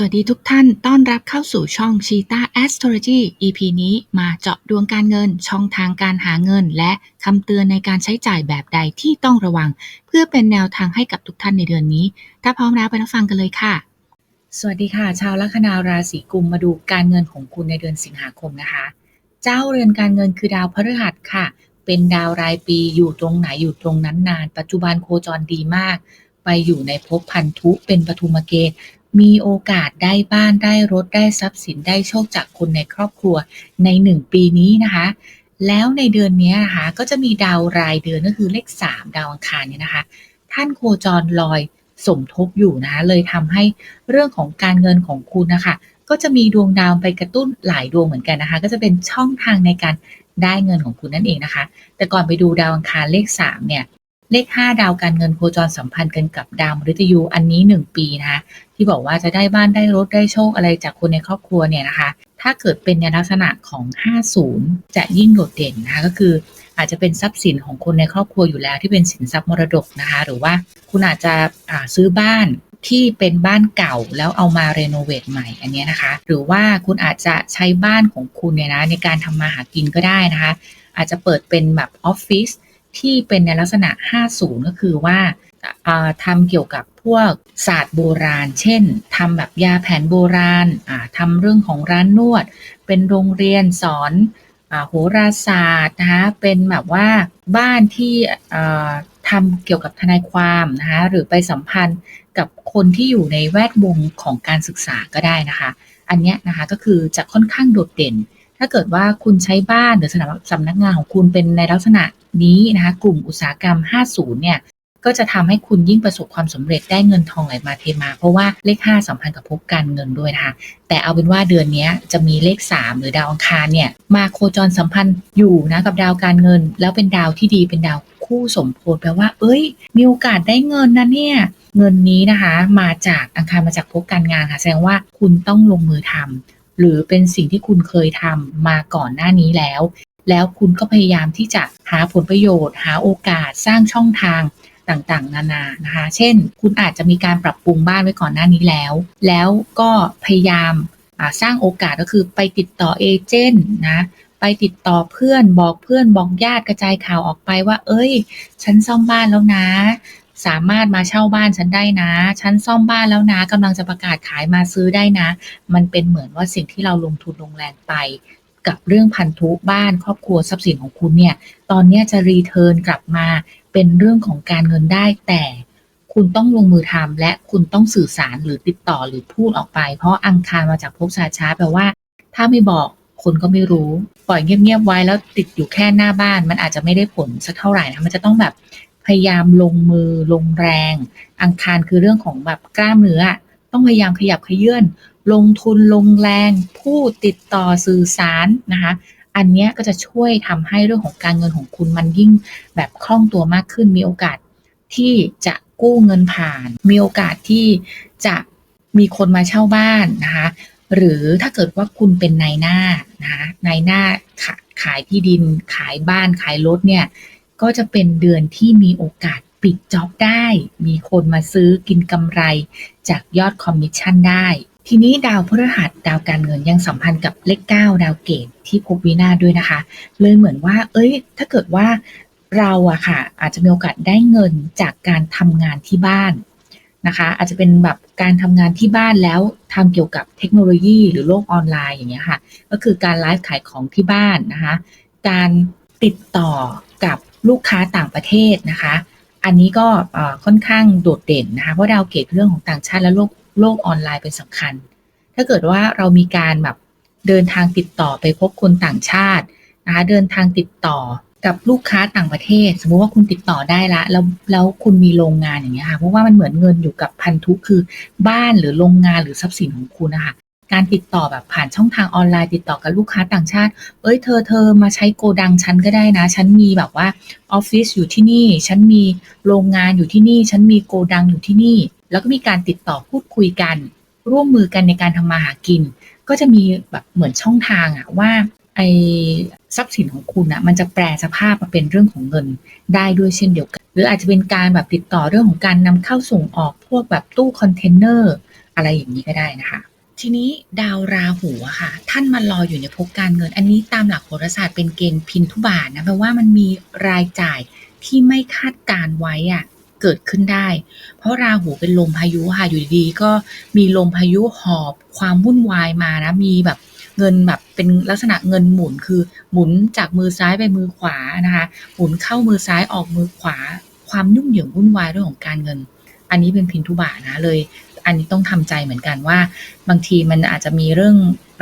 สวัสดีทุกท่าน ต้อนรับเข้าสู่ช่อง Cheetah Astrology EP นี้มาเจาะดวงการเงิน ช่องทางการหาเงิน และคำเตือนในการใช้จ่ายแบบใดที่ต้องระวัง เพื่อเป็นแนวทางให้กับทุกท่านในเดือนนี้ ถ้าพร้อมแล้วไปรับฟังกันเลยค่ะ สวัสดีค่ะ ชาวลัคนาราศีกุมมาดูการเงินของคุณในเดือนสิงหาคมนะคะ เจ้าเรือนการเงินคือดาวพฤหัสค่ะ เป็นดาวรายปีอยู่ตรงไหนอยู่ตรงนั้นนาน ปัจจุบันโคจรดีมากไปอยู่ในภพพันธุเป็นปฐุมเกณฑ์ มีโอกาสได้บ้านได้รถได้ทรัพย์สินได้โชคจากคนในครอบครัวในหนึ่งปีนี้นะคะ แล้วในเดือนนี้นะคะก็จะมีดาวรายเดือนก็คือเลข 3 ดาวอังคารเนี่ยนะคะ ท่านโคจรลอยสมทบอยู่นะคะเลยทำให้เรื่องของการเงินของคุณนะคะ ก็จะมีดวงดาวไปกระตุ้นหลายดวงเหมือนกันนะคะ ก็จะเป็นช่องทางในการได้เงินของคุณนั่นเองนะคะ แต่ก่อนไปดูดาวอังคารเลข 3 เนี่ย เลข5ดาวการเงินโคจรสัมพันธ์กันกับดาวมฤตยูอันนี้1ปีนะคะที่บอกว่าจะได้บ้านได้รถได้โชคอะไรจากคนในครอบครัวเนี่ยนะคะ ถ้าเกิดเป็นในลักษณะของ 50 จะยิ่งโดดเด่นนะคะก็คืออาจจะเป็นทรัพย์สินของคนในครอบครัวอยู่แล้วที่เป็นสินทรัพย์มรดกนะคะ หรือว่าคุณอาจจะอ่าซื้อบ้านที่เป็นบ้านเก่าแล้วเอามารีโนเวทใหม่อันเนี้ยนะคะ หรือว่าคุณอาจจะใช้บ้านของคุณเนี่ยนะในการทำมาหากินก็ได้นะคะ อาจจะเปิดเป็นแบบออฟฟิศ ที่เป็นในลักษณะ 50 ก็คือว่าอ่าทำเกี่ยวกับพวกศาสตร์โบราณ เช่นทำแบบยาแผนโบราณอ่าทำเรื่องของร้านนวด เป็นโรงเรียนสอนอโหราศาสตร์นะคะเป็นแบบว่าบ้านที่อ่าทำเกี่ยวกับทนายความนะคะหรือไปสัมพันธ์กับคนที่อยู่ในแวดวงของการศึกษาก็ได้นะคะ อันนี้นะคะก็คือจะค่อนข้างโดดเด่น ถ้าเกิดว่าคุณใช้บ้านหรือสำนักสำนักงานของคุณเป็นในลักษณะนี้นะคะกลุ่มอุตสาหกรรม 50 เนี่ยก็จะทำให้คุณยิ่งประสบความสำเร็จได้เงินทองไหลมาเทมา เพราะว่าเลข 5สัมพันธ์กับภพการเงินด้วยนะคะ แต่เอาเป็นว่าเดือนนี้จะมีเลข 3 หรือดาวอังคารเนี่ยมาโคจรสัมพันธ์อยู่นะกับดาวการเงิน แล้วเป็นดาวที่ดีเป็นดาวคู่สมโพธิแปลว่า เอ้ย มีโอกาสได้เงินนะเนี่ยเงินนี้นะคะมาจากอังคารมาจากภพการงานค่ะแสดงว่าคุณต้องลงมือทำ หรือเป็นสิ่งที่คุณเคยทำมาก่อนหน้านี้แล้ว แล้วคุณก็พยายามที่จะหาผลประโยชน์ หาโอกาสสร้างช่องทางต่างๆ นานานะคะ เช่น คุณอาจจะมีการปรับปรุงบ้านไว้ก่อนหน้านี้แล้ว แล้วก็พยายามาสร้างโอกาสก็คือไปติดต่อเอเจนต์นะไปติดต่อเพื่อนบอกเพื่อนบอกญาติกระจายข่าวออกไปว่า เอ้ย ฉันซ่อมบ้านแล้วนะ สามารถมาเช่าบ้านฉันได้นะ ฉันซ่อมบ้านแล้วนะกำลังจะประกาศขายมาซื้อได้นะ มันเป็นเหมือนว่าสิ่งที่เราลงทุนลงแรงไป กับเรื่องพันธุบ้านครอบครัวทรัพย์สินของคุณเนี่ย ตอนนี้จะรีเทิร์นกลับมาเป็นเรื่องของการเงินได้แต่คุณต้องลงมือทำและคุณต้องสื่อสารหรือติดต่อหรือพูดออกไป เพราะอังคารมาจากภพชาช้าแปลว่า ถ้าไม่บอกคนก็ไม่รู้ ปล่อยเงียบๆไว้แล้วติดอยู่แค่หน้าบ้าน มันอาจจะไม่ได้ผลสักเท่าไหร่นะมันจะต้องแบบ พยายามลงมือลงแรง อังคารคือเรื่องของแบบกล้ามเนื้อ ต้องพยายามขยับขยื่นลงทุนลงแรงพูดติดต่อสื่อสารนะคะอันนี้ก็จะช่วยทำให้เรื่องของการเงินของคุณมันยิ่งแบบคล่องตัวมากขึ้น มีโอกาสที่จะกู้เงินผ่าน มีโอกาสที่จะมีคนมาเช่าบ้านนะคะ หรือถ้าเกิดว่าคุณเป็นนายหน้านะคะนายหน้าขาขายที่ดินขายบ้านขายรถเนี่ย ก็จะเป็นเดือนที่มีโอกาสปิดจ็อบได้ มีคนมาซื้อกินกำไร จากยอดคอมมิชชั่นได้ ทีนี้ดาวพฤหัสดาวการเงินยังสัมพันธ์กับเลข 9 ดาวเกตที่ภพวินาด้วยนะคะ เลยเหมือนว่า เอ้ย ถ้าเกิดว่าเราอะค่ะ อาจจะมีโอกาสได้เงินจากการทำงานที่บ้านนะคะ อาจจะเป็นแบบการทำงานที่บ้านแล้วทำเกี่ยวกับเทคโนโลยีหรือโลกออนไลน์อย่างเงี้ยค่ะ ก็คือการไลฟ์ขายของที่บ้านนะคะ การติดต่อกับ ลูกค้าต่างประเทศนะคะ อันนี้ก็ค่อนข้างโดดเด่นนะคะ เพราะดาวเกตเรื่องของต่างชาติและโลกโลกออนไลน์เป็นสำคัญ ถ้าเกิดว่าเรามีการแบบเดินทางติดต่อไปพบคนต่างชาตินะคะเดินทางติดต่อกับลูกค้าต่างประเทศ สมมุติว่าคุณติดต่อได้ละแล้วแล้วคุณมีโรงงานอย่างเงี้ยค่ะเพราะว่ามันเหมือนเงินอยู่กับพันธุคือบ้านหรือโรงงานหรือทรัพย์สินของคุณนะคะ การติดต่อแบบผ่านช่องทางออนไลน์ติดต่อกับลูกค้าต่างชาติ เอ้ยเธอเธอมาใช้โกดังฉันก็ได้นะ ฉันมีแบบว่าออฟฟิศอยู่ที่นี่ ฉันมีโรงงานอยู่ที่นี่ ฉันมีโกดังอยู่ที่นี่ แล้วก็มีการติดต่อพูดคุยกัน ร่วมมือกันในการทำมาหากิน ก็จะมีแบบเหมือนช่องทางอะว่าไอทรัพย์สินของคุณอะมันจะแปลสภาพมาเป็นเรื่องของเงินได้ด้วยเช่นเดียวกัน หรืออาจจะเป็นการแบบติดต่อเรื่องของการนำเข้าส่งออกพวกแบบตู้คอนเทนเนอร์อะไรอย่างนี้ก็ได้นะคะ ทีนี้ดาวราหูอะค่ะ ท่านมารออยู่ในภพการเงิน อันนี้ตามหลักโหราศาสตร์เป็นเกณฑ์พินทุบาทนะแปลว่ามันมีรายจ่ายที่ไม่คาดการไว้อะเกิดขึ้นได้ เพราะราหูเป็นลมพายุค่ะอยู่ดีๆก็มีลมพายุหอบความวุ่นวายมานะมีแบบเงินแบบเป็นลักษณะเงินหมุนคือหมุนจากมือซ้ายไปมือขวานะคะหมุนเข้ามือซ้ายออกมือขวา ความยุ่งเหยิงวุ่นวายเรื่องของการเงิน อันนี้เป็นพินทุบาทนะเลย อันนี้ต้องทำใจเหมือนกันว่า บางทีมันอาจจะมีเรื่อง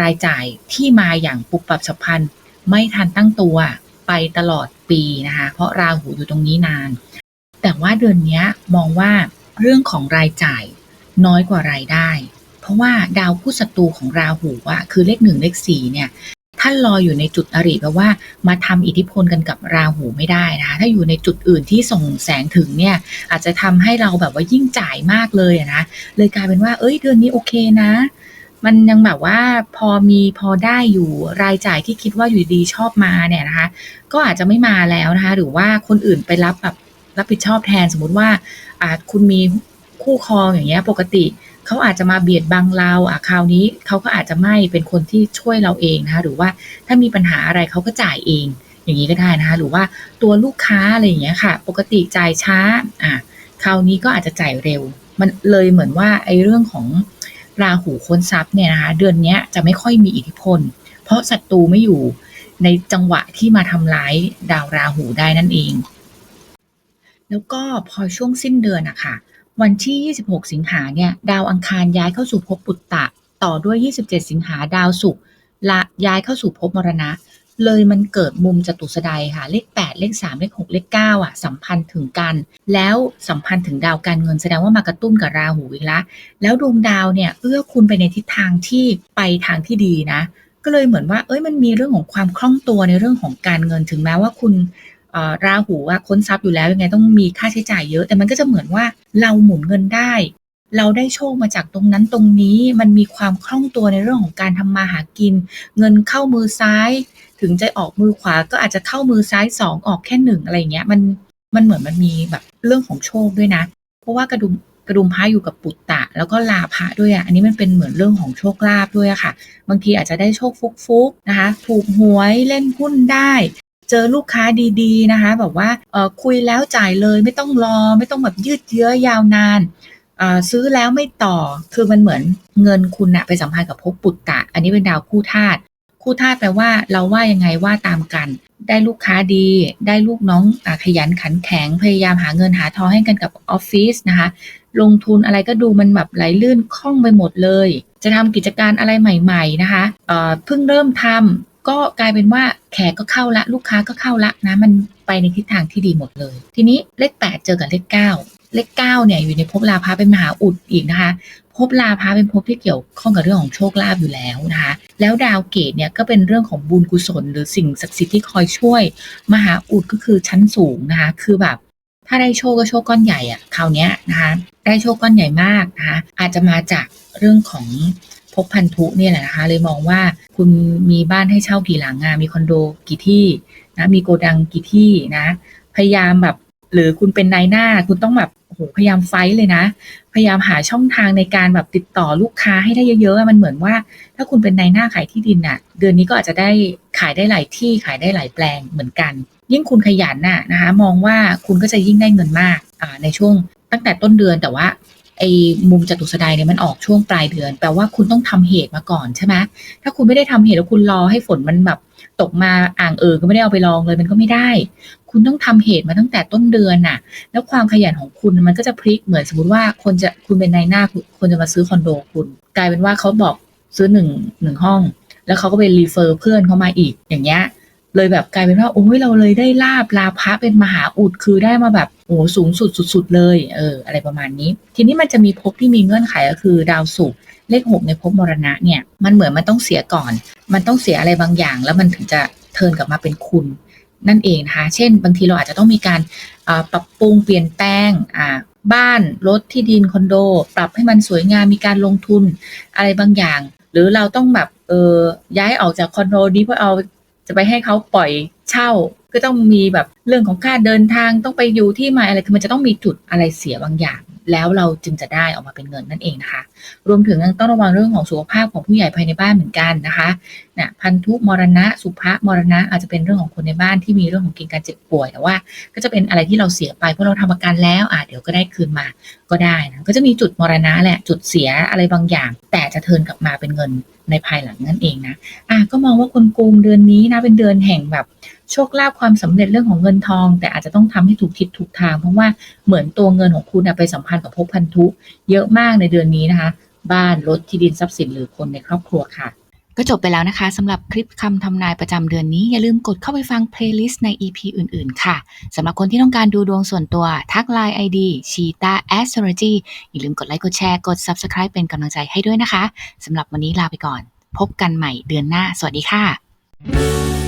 รายจ่ายที่มาอย่างปุบปับฉับพลันไม่ทันตั้งตัวไปตลอดปีนะคะ เพราะราหูอยู่ตรงนี้นาน แต่ว่าเดือนนี้มองว่าเรื่องของรายจ่ายน้อยกว่ารายได้ เพราะว่าดาวผู้ศัตรูของราหูอะคือเลขหนึ่งเลขสี่เนี่ย ท่านรออยู่ในจุดอริแปลว่า มาทำอิทธิพลกันกับราหูไม่ได้นะคะถ้าอยู่ในจุดอื่นที่ส่งแสงถึงเนี่ยอาจจะทำให้เราแบบว่ายิ่งจ่ายมากเลยนะเลยกลายเป็นว่า เอ้ยเดือนนี้โอเคนะ มันยังแบบว่าพอมีพอได้อยู่รายจ่ายที่คิดว่าอยู่ดีชอบมาเนี่ยนะคะ ก็อาจจะไม่มาแล้วนะคะ หรือว่าคนอื่นไปรับแบบรับผิดชอบแทนสมมุติว่าอาคุณมี คู่ครองอย่างเงี้ยปกติเขาอาจจะมาเบียดบังเราอะคราวนี้เขาก็อาจจะไม่เป็นคนที่ช่วยเราเองนะคะหรือว่าถ้ามีปัญหาอะไรเขาก็จ่ายเอง อย่างนี้ก็ได้นะคะหรือว่าตัวลูกค้าอะไรอย่างเงี้ยค่ะ ปกติจ่ายช้าอะคราวนี้ก็อาจจะจ่ายเร็ว มันเลยเหมือนว่าไอ้เรื่องของราหูค้นทรัพย์เนี่ยนะคะเดือนนี้จะไม่ค่อยมีอิทธิพล เพราะศัตรูไม่อยู่ในจังหวะที่มาทำร้ายดาวราหูได้นั่นเอง แล้วก็พอช่วงสิ้นเดือนอะค่ะ วันที่ 26 สิงหาเนี่ย ดาวอังคารย้ายเข้าสู่ภพปุตตะ ต่อด้วย 27 สิงหาดาวศุกร์ละย้ายเข้าสู่ภพมรณะ เลยมันเกิดมุมจตุสดายค่ะ เลข 8 เลข 3 เลข 6 เลข 9 อะ สัมพันธ์ถึงกัน แล้วสัมพันธ์ถึงดาวการเงินแสดงว่ามากระตุ้นกับราหูอีกละ แล้วดวงดาวเนี่ย เอื้อคุณไปในทิศทางที่ไปทางที่ดีนะ ก็เลยเหมือนว่า เอ้ย มันมีเรื่องของความคล่องตัวในเรื่องของการเงิน ถึงแม้ว่าคุณ ราหูว่าค้นทรัพย์อยู่แล้วยังไงต้องมีค่าใช้จ่ายเยอะ แต่มันก็จะเหมือนว่าเราหมุนเงินได้ เราได้โชคมาจากตรงนั้นตรงนี้มันมีความคล่องตัวในเรื่องของการทำมาหากิน เงินเข้ามือซ้าย ถึงจะออกมือขวาก็อาจจะเข้ามือซ้ายสองออกแค่หนึ่งอะไรเงี้ยมันมันเหมือนมันมีแบบเรื่องของโชคด้วยนะ เพราะว่ากระดุมกระดุมพระอยู่กับปุตตะ แล้วก็ลาภะด้วยอะอันนี้มันเป็นเหมือนเรื่องของโชคลาภด้วยอะค่ะ บางทีอาจจะได้โชคฟุกๆนะคะ ถูกหวยเล่นหุ้นได้ เจอลูกค้าดีๆนะคะแบบว่าคุยแล้วจ่ายเลยไม่ต้องรอ ไม่ต้องแบบยืดเยื้อยาวนานซื้อแล้วไม่ต่อคือมันเหมือนเงินคุณอะไปสัมพันธ์กับภพปุตตะ อันนี้เป็นดาวคู่ธาตุคู่ธาตุแปลว่าเราว่ายังไงว่าตามกัน ได้ลูกค้าดี ได้ลูกน้องอขยันขันแข็งพยายามหาเงินหาทองให้กันกับออฟฟิศนะคะ ลงทุนอะไรก็ดูมันแบบไหลลื่นคล่องไปหมดเลย จะทำกิจการอะไรใหม่ ๆ นะคะเเพิ่งเริ่มทำ ก็กลายเป็นว่าแขกก็เข้าละ ลูกค้าก็เข้าละนะ มันไปในทิศทางที่ดีหมดเลย ทีนี้เลข 8 เจอกับเลข 9 เลข 9 เนี่ยอยู่ในภพลาภะเป็นมหาอุดอีกนะคะภพลาภะเป็นภพที่เกี่ยวข้องกับเรื่องของโชคลาภอยู่แล้วนะคะ แล้วดาวเกตเนี่ยก็เป็นเรื่องของบุญกุศล หรือสิ่งศักดิ์สิทธิ์ที่คอยช่วย มหาอุดก็คือชั้นสูงนะคะ คือแบบถ้าได้โชคก็โชคก้อนใหญ่อะคราวนี้นะคะ ได้โชคก้อนใหญ่มากนะคะ อาจจะมาจากเรื่องของ ภพพันธุเนี่ยแหละนะคะเลยมองว่าคุณมีบ้านให้เช่ากี่หลังอะมีคอนโดกี่ที่นะมีโกดังกี่ที่นะ พยายามแบบหรือคุณเป็นนายหน้าคุณต้องแบบโอ้โหพยายามไฟเลยนะ พยายามหาช่องทางในการแบบติดต่อลูกค้าให้ได้เยอะๆมันเหมือนว่า ถ้าคุณเป็นนายหน้าขายที่ดินอะเดือนนี้ก็อาจจะได้ขายได้หลายที่ขายได้หลายแปลงเหมือนกัน ยิ่งคุณขยันน่ะนะคะ มองว่าคุณก็จะยิ่งได้เงินมากในช่วงตั้งแต่ต้นเดือนแต่ว่า ไอ้มุมจตุสดายเนี่ยมันออกช่วงปลายเดือน แปลว่าคุณต้องทำเหตุมาก่อนใช่ไหมถ้าคุณไม่ได้ทำเหตุแล้วคุณรอให้ฝนมันแบบตกมาอ่างเอิงก็ไม่ได้เอาไปลองเลยมันก็ไม่ได้ คุณต้องทำเหตุมาตั้งแต่ต้นเดือนน่ะ แล้วความขยันของคุณมันก็จะพลิกเหมือนสมมติว่าคนจะคุณเป็นนายหน้าคนจะมาซื้อคอนโดคุณ กลายเป็นว่าเขาบอกซื้อหนึ่งหนึ่งห้อง แล้วเขาก็ไปรีเฟอร์เพื่อนเขามาอีกอย่างเงี้ย เลยแบบกลายเป็นว่าโอ้ยเราเลยได้ลาบลาภะเป็นมหาอุดคือได้มาแบบโอ้สูงสุดสุดๆเลยเอออะไรประมาณนี้ ทีนี้มันจะมีภพที่มีเงื่อนไขก็คือดาวศุกร์เลขหกในภพมรณะเนี่ยมันเหมือนมันต้องเสียก่อน มันต้องเสียอะไรบางอย่าง แล้วมันถึงจะเทินกลับมาเป็นคุณนั่นเองนะคะ เช่น บางทีเราอาจจะต้องมีการปรับปรุงเปลี่ยนแปลงบ้านรถที่ดินคอนโด ปรับให้มันสวยงามมีการลงทุนอะไรบางอย่าง หรือเราต้องแบบเออย้ายออกจากคอนโดนี้เพื่อเอา จะไปให้เขาปล่อยเช่า ก็ต้องมีแบบเรื่องของค่าเดินทางต้องไปอยู่ที่ใหม่อะไรคือมันจะต้องมีจุดอะไรเสียบางอย่าง แล้วเราจึงจะได้ออกมาเป็นเงินนั่นเองนะคะ รวมถึงยังต้องระวังเรื่องของสุขภาพของผู้ใหญ่ภายในบ้านเหมือนกันนะคะนะพันธุมรณะ สุภะมรณะ อาจจะเป็นเรื่องของคนในบ้านที่มีเรื่องของเกณฑ์การเจ็บป่วยแต่ว่า ก็จะเป็นอะไรที่เราเสียไปเพราะเราทำประกันแล้วอะเดี๋ยวก็ได้คืนมาก็ได้นะก็จะมีจุดมรณะแหละจุดเสียอะไรบางอย่าง แต่จะเทินกลับมาเป็นเงินในภายหลังนั่นเองนะอะก็มองว่าคนกุมเดือนนี้นะเป็นเดือนแห่งแบบ โชคลาภความสำเร็จเรื่องของเงินทอง แต่อาจจะต้องทำให้ถูกทิศถูกทาง เพราะว่าเหมือนตัวเงินของคุณไปสัมพันธ์กับภพพันธุเยอะมากในเดือนนี้นะคะ บ้านรถที่ดินทรัพย์สินหรือคนในครอบครัวค่ะ ก็จบไปแล้วนะคะสำหรับคลิปคำทำนายประจำเดือนนี้ อย่าลืมกดเข้าไปฟังเพลย์ลิสต์ใน EP อื่น ๆ ค่ะสำหรับคนที่ต้องการดูดวงส่วนตัวทักไลน์ ID c h e e t a Astrology อย่าลืมกดไลค์กดแชร์กด Subscribe เป็นกำลังใจให้ด้วยนะคะสำหรับวันนี้ลาไปก่อน พบกันใหม่เดือนหน้า สวัสดีค่ะ